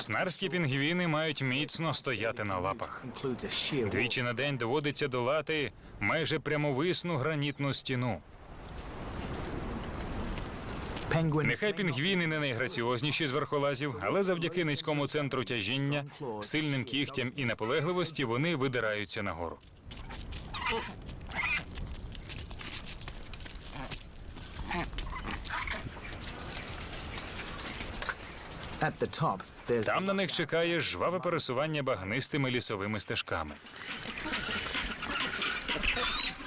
Снарські пінгвіни мають міцно стояти на лапах. Двічі на день доводиться долати майже прямовисну гранітну стіну. Нехай пінгвіни не найграціозніші з верхолазів, але завдяки низькому центру тяжіння, сильним кігтям і наполегливості вони видираються нагору. Там на них чекає жваве пересування багнистими лісовими стежками.